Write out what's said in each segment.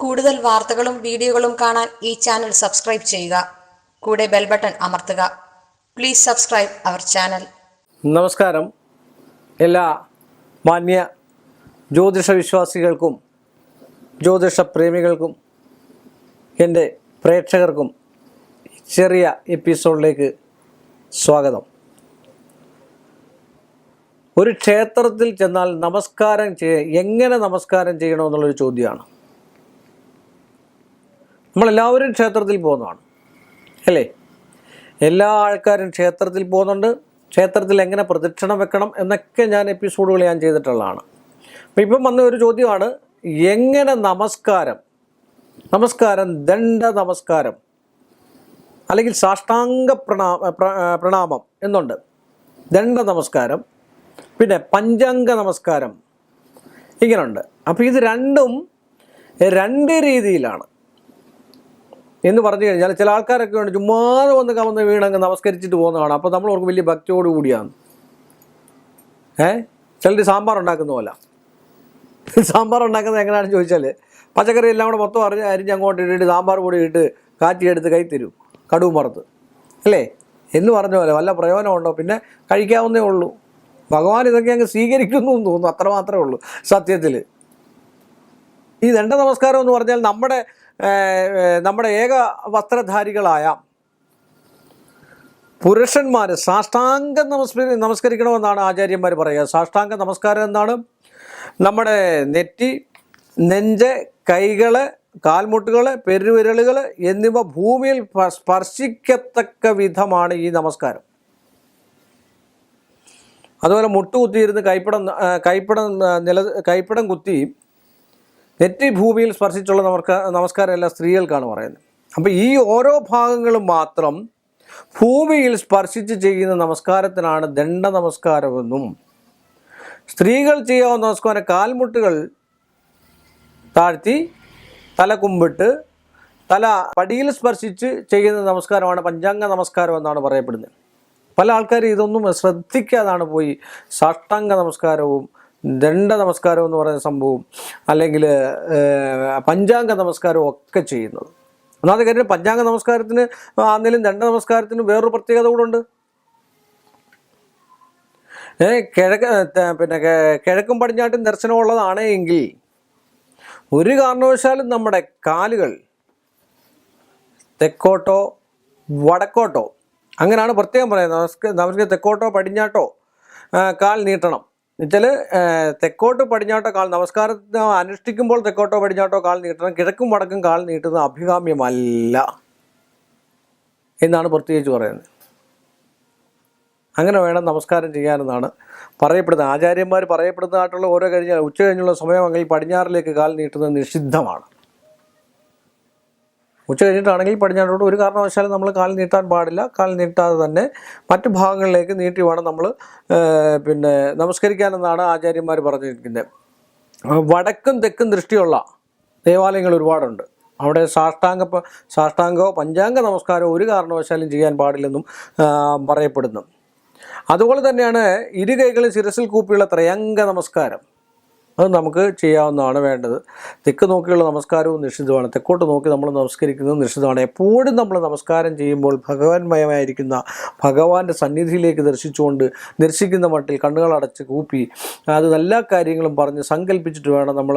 കൂടുതൽ വാർത്തകളും വീഡിയോകളും കാണാൻ ഈ ചാനൽ സബ്സ്ക്രൈബ് ചെയ്യുക. കൂടെ ബെൽ ബട്ടൺ അമർത്തുക. Please subscribe our channel. നമസ്കാരം. എല്ലാ മാന്യ ജ്യോതിഷ വിശ്വാസികൾക്കും ജ്യോതിഷ പ്രേമികൾക്കും എന്റെ പ്രേക്ഷകർക്കും ചെറിയ എപ്പിസോഡിലേക്ക് സ്വാഗതം. ഒരു ക്ഷേത്രത്തിൽ ചെന്നാൽ നമസ്കാരം എങ്ങനെ നമസ്കാരം ചെയ്യണമെന്നുള്ളൊരു ചോദ്യമാണ്. നമ്മളെല്ലാവരും ക്ഷേത്രത്തിൽ പോകുന്നതാണ്. അല്ലേ? എല്ലാ ആൾക്കാരും ക്ഷേത്രത്തിൽ പോകുന്നുണ്ട്. ക്ഷേത്രത്തിൽ എങ്ങനെ പ്രദക്ഷിണം വെക്കണം എന്നൊക്കെ ഞാൻ എപ്പിസോഡുകൾ ഞാൻ ചെയ്തിട്ടുള്ളതാണ്. അപ്പം ഇപ്പം വന്ന ഒരു ചോദ്യമാണ് എങ്ങനെ നമസ്കാരം? നമസ്കാരം ദണ്ഡ നമസ്കാരം അല്ലെങ്കിൽ സാഷ്ടാംഗ പ്രണാ പ്രണാമം എന്നുണ്ട്. ദണ്ഡ നമസ്കാരം പിന്നെ പഞ്ചാംഗ നമസ്കാരം ഇങ്ങനെയുണ്ട് അപ്പോൾ ഇത് രണ്ടും രണ്ട് രീതിയിലാണ്. എന്ന് പറഞ്ഞു കഴിഞ്ഞാൽ ചില ആൾക്കാരൊക്കെ ഉണ്ട് ചുമ്മാതെ വന്ന് കവന്ന് വീണങ്ങ് നമസ്കരിച്ചിട്ട് പോകുന്നതാണ്. അപ്പോൾ നമ്മൾ അവർക്ക് വലിയ ഭക്തിയോട് കൂടിയാണ്. ഏ? ചിലർ സാമ്പാർ ഉണ്ടാക്കുന്ന പോലെ. സാമ്പാർ ഉണ്ടാക്കുന്നത് എങ്ങനെയാണെന്ന് ചോദിച്ചാൽ പച്ചക്കറി എല്ലാം കൂടെ മൊത്തം അറിഞ്ഞ് അരിഞ്ഞ് അങ്ങോട്ട് ഇട്ടിട്ട് സാമ്പാർ പൊടി ഇട്ട് കാറ്റിയെടുത്ത് കൈ തരും കടുവും മറത്ത് അല്ലേ? എന്ന് പറഞ്ഞ പോലെ വല്ല പ്രയോജനമുണ്ടോ? പിന്നെ കഴിക്കാവുന്നേ ഉള്ളൂ. ഭഗവാൻ ഇതൊക്കെ അങ്ങ് സ്വീകരിക്കുന്നു എന്ന് തോന്നുന്നു. അത്ര മാത്രമേ ഉള്ളൂ സത്യത്തിൽ ഈ ദണ്ഡ നമസ്കാരം എന്ന് പറഞ്ഞാൽ നമ്മുടെ നമ്മുടെ ഏക വസ്ത്രധാരികളായ പുരുഷന്മാർ സാഷ്ടാംഗം നമസ്കരി നമസ്കരിക്കണമെന്നാണ് ആചാര്യന്മാർ പറയുക. സാഷ്ടാംഗ നമസ്കാരം എന്നാണ് നമ്മുടെ നെറ്റി നെഞ്ച് കൈകൾ കാൽമുട്ടുകൾ പെരുവിരലുകൾ എന്നിവ ഭൂമിയിൽ സ്പ- സ്പർശിക്കത്തക്ക വിധമാണ് ഈ നമസ്കാരം. അതുപോലെ മുട്ടുകുത്തിയിരുന്ന് കൈപ്പടം കൈപ്പടം നില കൈപ്പടം കുത്തി നെറ്റി ഭൂമിയിൽ സ്പർശിച്ചുള്ള നമുക്ക് നമസ്കാരം എല്ലാ സ്ത്രീകൾക്കാണ് പറയുന്നത്. അപ്പോൾ ഈ ഓരോ ഭാഗങ്ങളും മാത്രം ഭൂമിയിൽ സ്പർശിച്ച് ചെയ്യുന്ന നമസ്കാരത്തിനാണ് ദണ്ഡ നമസ്കാരമെന്നും സ്ത്രീകൾ ചെയ്യാവുന്ന നമസ്കാരം കാൽമുട്ടുകൾ താഴ്ത്തി തല കുമ്പിട്ട് തല പടിയിൽ സ്പർശിച്ച് ചെയ്യുന്ന നമസ്കാരമാണ് പഞ്ചാംഗ നമസ്കാരം എന്നാണ് പറയപ്പെടുന്നത്. പല ആൾക്കാരും ഇതൊന്നും ശ്രദ്ധിക്കാതാണ് പോയി സാഷ്ടാംഗ നമസ്കാരവും ദണ്ഡ നമസ്കാരം എന്ന് പറയുന്ന സംഭവം അല്ലെങ്കിൽ പഞ്ചാംഗ നമസ്കാരം ഒക്കെ ചെയ്യുന്നത്. ഒന്നാമത്തെ കാര്യം പഞ്ചാംഗ നമസ്കാരത്തിന് ആന്നിലും ദണ്ഡ നമസ്കാരത്തിന് വേറൊരു പ്രത്യേകത കൂടെ ഉണ്ട്. ഏ കിഴക്ക് പിന്നെ കിഴക്കും പടിഞ്ഞാട്ടും ദർശനമുള്ളതാണ് എങ്കിൽ ഒരു കാരണവശാലും നമ്മുടെ കാലുകൾ തെക്കോട്ടോ വടക്കോട്ടോ അങ്ങനെയാണ് പ്രത്യേകം പറയുന്നത്. നമസ്ക നമുക്ക് തെക്കോട്ടോ പടിഞ്ഞാട്ടോ കാൽ നീട്ടണം. എന്നുവെച്ചാൽ തെക്കോട്ട് പടിഞ്ഞാട്ടോ കാൽ നമസ്കാരത്തിന് അനുഷ്ഠിക്കുമ്പോൾ തെക്കോട്ടോ പടിഞ്ഞാട്ടോ കാൽ നീട്ടണം കിഴക്കും വടക്കും കാൽ നീട്ടുന്നത് അഭികാമ്യമല്ല എന്നാണ് പ്രത്യേകിച്ച് പറയുന്നത്. അങ്ങനെ വേണം നമസ്കാരം ചെയ്യാനെന്നാണ് പറയപ്പെടുന്നത്. ആചാര്യന്മാർ പറയപ്പെടുന്നതായിട്ടുള്ള ഓരോ കഴിഞ്ഞ ഉച്ച കഴിഞ്ഞുള്ള സമയമെങ്കിൽ പടിഞ്ഞാറിലേക്ക് കാൽ നീട്ടുന്നത് നിഷിദ്ധമാണ്. ഉച്ച കഴിഞ്ഞിട്ടാണെങ്കിൽ പടിഞ്ഞാറോട്ട് ഒരു കാരണവശാലും നമ്മൾ കാൽ നീട്ടാൻ പാടില്ല. കാൽ നീട്ടാതെ തന്നെ മറ്റു ഭാഗങ്ങളിലേക്ക് നീട്ടി വേണം നമ്മൾ പിന്നെ നമസ്കരിക്കാനെന്നാണ് ആചാര്യന്മാർ പറഞ്ഞിരിക്കുന്നത്. വടക്കും തെക്കും ദൃഷ്ടിയുള്ള ദേവാലയങ്ങൾ ഒരുപാടുണ്ട്. അവിടെ സാഷ്ടാംഗ സാഷ്ടാംഗോ പഞ്ചാംഗ നമസ്കാരമോ ഒരു കാരണവശാലും ചെയ്യാൻ പാടില്ലെന്നും പറയപ്പെടുന്നു. അതുപോലെ തന്നെയാണ് ഇരു ശിരസിൽ കൂപ്പിയുള്ള ത്രയംഗ നമസ്കാരം. അത് നമുക്ക് ചെയ്യാവുന്നതാണ് വേണ്ടത്. തെക്ക് നോക്കിയുള്ള നമസ്കാരവും നിഷിദ്ധമാണ്. തെക്കോട്ട് നോക്കി നമ്മൾ നമസ്കരിക്കുന്നത് നിഷിദ്ധമാണ്. എപ്പോഴും നമ്മൾ നമസ്കാരം ചെയ്യുമ്പോൾ ഭഗവാൻമയമായിരിക്കുന്ന ഭഗവാന്റെ സന്നിധിയിലേക്ക് ദർശിച്ചുകൊണ്ട് ദർശിക്കുന്ന മട്ടിൽ കണ്ണുകളടച്ച് കൂപ്പി അത് എല്ലാ കാര്യങ്ങളും പറഞ്ഞ് സങ്കല്പിച്ചിട്ട് വേണം നമ്മൾ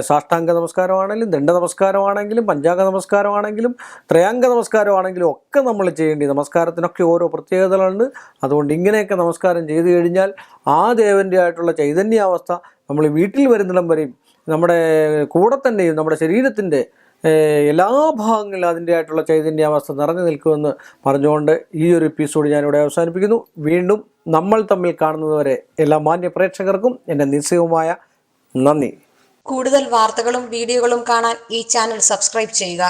സാഷ്ടാംഗ നമസ്കാരമാണെങ്കിലും ദണ്ഡ നമസ്കാരമാണെങ്കിലും പഞ്ചാംഗ നമസ്കാരമാണെങ്കിലും ത്രയാംഗ നമസ്കാരമാണെങ്കിലും ഒക്കെ നമ്മൾ ചെയ്യേണ്ടി നമസ്കാരത്തിനൊക്കെ ഓരോ പ്രത്യേകതകളുണ്ട്. അതുകൊണ്ട് ഇങ്ങനെയൊക്കെ നമസ്കാരം ചെയ്തു കഴിഞ്ഞാൽ ആ ദേവന്റെ ആയിട്ടുള്ള ചൈതന്യാവസ്ഥ നമ്മൾ വീട്ടിൽ വരുന്നിടം വരെയും നമ്മുടെ കൂടെ തന്നെയും നമ്മുടെ ശരീരത്തിന്റെ എല്ലാ ഭാഗങ്ങളിലും അതിന്റെ ആയിട്ടുള്ള ചൈതന്യാവസ്ഥ നിറഞ്ഞു നിൽക്കുമെന്ന് പറഞ്ഞുകൊണ്ട് ഈ ഒരു എപ്പിസോഡ് ഞാനിവിടെ അവസാനിപ്പിക്കുന്നു. വീണ്ടും നമ്മൾ തമ്മിൽ കാണുന്നതുവരെ എല്ലാ മാന്യ പ്രേക്ഷകർക്കും എന്റെ നിസ്സയവുമായ നന്ദി. കൂടുതൽ വാർത്തകളും വീഡിയോകളും കാണാൻ ഈ ചാനൽ സബ്സ്ക്രൈബ് ചെയ്യുക.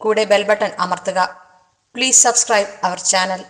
കൂടെ ബെൽബട്ടൺ അമർത്തുക. Please subscribe our channel